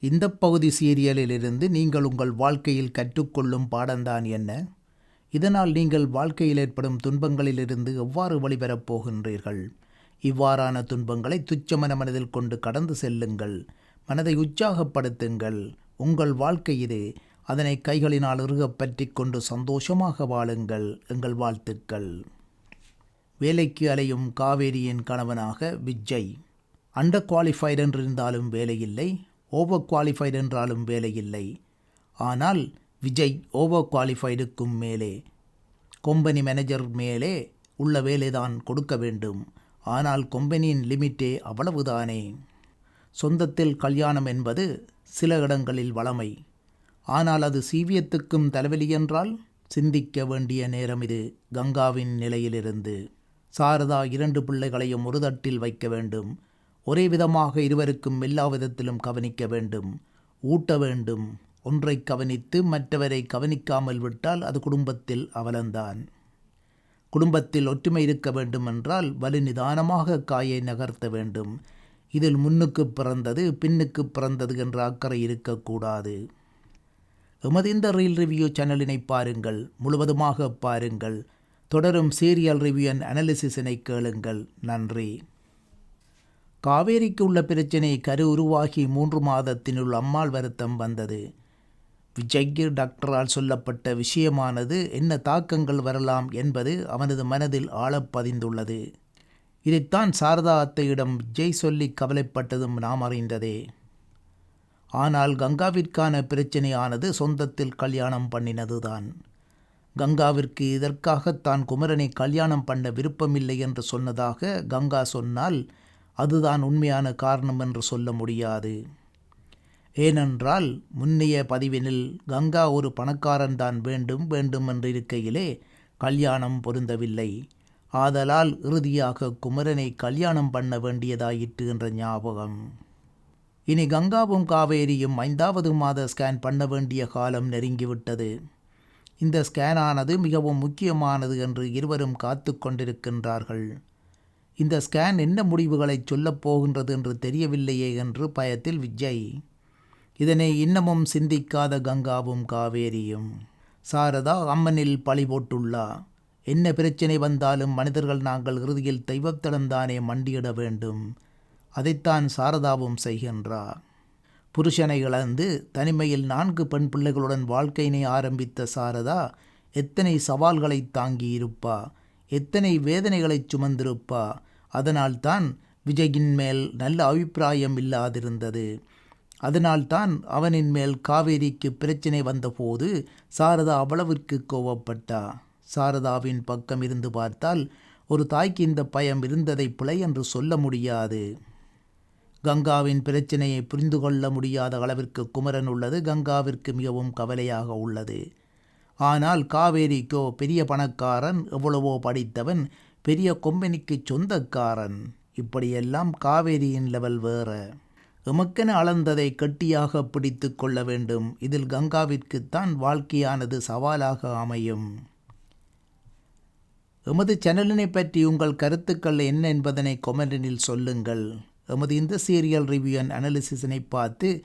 இந்த பகுதி சீரியலிலிருந்து நீங்கள் உங்கள் வாழ்க்கையில் கற்றுக்கொள்ளும் பாடம்தான் என்ன? இதனால் நீங்கள் வாழ்க்கையில் ஏற்படும் துன்பங்களிலிருந்து எவ்வாறு வழிபெறப் போகின்றீர்கள்? இவ்வாறான துன்பங்களை துச்சமன மனதில் கொண்டு கடந்து செல்லுங்கள். மனதை உற்சாகப்படுத்துங்கள். உங்கள் வாழ்க்கை இது அதனை கைகளினால் இறுகப் பற்றி கொண்டு சந்தோஷமாக வாழுங்கள் எங்கள் வாழ்த்துக்கள். வேலைக்கு அலையும் காவேரியின் கணவனாக விஜய். அண்டர் குவாலிஃபைடு என்றிருந்தாலும் வேலையில்லை. ஓவர் குவாலிஃபைடு என்றாலும் வேலையில்லை. ஆனால் விஜய் ஓவர் குவாலிஃபைடுக்கும் மேலே கொம்பனி மேனேஜர் மேலே உள்ள வேலைதான் கொடுக்க வேண்டும். ஆனால் கொம்பனியின் லிமிட்டே அவ்வளவுதானே? சொந்தத்தில் கல்யாணம் என்பது சில இடங்களில் வளமை. ஆனால் அது சீவியத்துக்கும் தலைவலி என்றால் சிந்திக்க வேண்டிய நேரம் இது. கங்காவின் நிலையிலிருந்து சாரதா இரண்டு பிள்ளைகளையும் ஒரு தட்டில் வைக்க வேண்டும். ஒரே விதமாக இருவருக்கும் எல்லா விதத்திலும் கவனிக்க வேண்டும் ஊட்ட வேண்டும். ஒன்றை கவனித்து மற்றவரை கவனிக்காமல் விட்டால் அது குடும்பத்தில் அவலந்தான். குடும்பத்தில் ஒற்றுமை இருக்க வேண்டும் என்றால் வலு நிதானமாக காயை நகர்த்த வேண்டும். இதில் முன்னுக்கு பிறந்தது பின்னுக்கு பிறந்தது என்ற அக்கறை இருக்கக்கூடாது எமது இந்த ரீல் ரிவ்யூ சேனலினை பாருங்கள் முழுவதுமாக பாருங்கள். தொடரும் சீரியல் ரிவ்யூ அண்ட் அனாலிசிஸினை கேளுங்கள். நன்றி. காவேரிக்கு உள்ள பிரச்சினை கரு உருவாகி மூன்று மாதத்தினுள் அம்மாள் வருத்தம் வந்தது. விஜய்க்கு டாக்டரால் சொல்லப்பட்ட விஷயமானது என்ன தாக்கங்கள் வரலாம் என்பது அவனது மனதில் ஆழப்பதிந்துள்ளது இதைத்தான் சாரதா அத்தையிடம் விஜய் சொல்லி கவலைப்பட்டதும் நாம் அறிந்ததே. ஆனால் கங்காவிற்கான பிரச்சனையானது சொந்தத்தில் கல்யாணம் பண்ணினதுதான். கங்காவிற்கு இதற்காகத்தான் குமரனை கல்யாணம் பண்ண விருப்பமில்லை என்று சொன்னதாக கங்கா சொன்னால் அதுதான் உண்மையான காரணம் என்று சொல்ல முடியாது. ஏனென்றால் முன்னைய பதிவினில் கங்கா ஒரு பணக்காரன் தான் வேண்டும் வேண்டும் என்று இருக்கையிலே கல்யாணம் பொருந்தவில்லை. ஆதலால் இறுதியாக குமரனை கல்யாணம் பண்ண வேண்டியதாயிற்று என்ற ஞாபகம். இனி கங்காவும் காவேரியும் ஐந்தாவது மாத ஸ்கேன் பண்ண வேண்டிய காலம் நெருங்கிவிட்டது. இந்த ஸ்கேனானது மிகவும் முக்கியமானது என்று இருவரும் காத்து கொண்டிருக்கின்றார்கள். இந்த ஸ்கேன் என்ன முடிவுகளை சொல்லப் போகின்றது என்று தெரியவில்லையே என்று பயத்தில் விஜய். இதனை இன்னமும் சிந்திக்காத கங்காவும் காவேரியும். சாரதா அம்மனில் பழி போட்டுள்ளா. என்ன பிரச்சனை வந்தாலும் மனிதர்கள் நாங்கள் இறுதியில் தெய்வத்திடம்தானே மண்டியிட வேண்டும். அதைத்தான் சாரதாவும் செய்கின்றா. புருஷனை இழந்து தனிமையில் நான்கு பெண் பிள்ளைகளுடன் வாழ்க்கையினை ஆரம்பித்த சாரதா எத்தனை சவால்களை தாங்கி இருப்பா எத்தனை வேதனைகளை சுமந்திருப்பா. அதனால்தான் விஜயின் மேல் நல்ல அபிப்பிராயம் இல்லாதிருந்தது. அதனால்தான் அவனின் மேல் காவேரிக்கு பிரச்சனை வந்தபோது சாரதா அவ்வளவிற்கு கோவப்பட்டா. சாரதாவின் பக்கம் இருந்து பார்த்தால் ஒரு தாய்க்கு இந்த பயம் இருந்ததை பிழை என்று சொல்ல முடியாது. கங்காவின் பிரச்சனையை புரிந்து கொள்ள முடியாத அளவிற்கு குமரன் உள்ளது. கங்காவிற்கு மிகவும் கவலையாக உள்ளது. ஆனால் காவேரிக்கோ பெரிய பணக்காரன் எவ்வளவோ படித்தவன் பெரிய கொம்பனிக்கு சொந்தக்காரன். இப்படியெல்லாம் காவேரியின் லெவல் வேற. எமக்கென அளந்ததை கட்டியாக பிடித்து கொள்ள வேண்டும். இதில் கங்காவிற்குத்தான் வாழ்க்கையானது சவாலாக அமையும். எமது சேனலினை பற்றி உங்கள் கருத்துக்கள் என்ன என்பதனை கொமெண்டினில் சொல்லுங்கள். எமது இந்த சீரியல் ரிவ்யூ அண்ட் அனாலிசிஸினை பார்த்து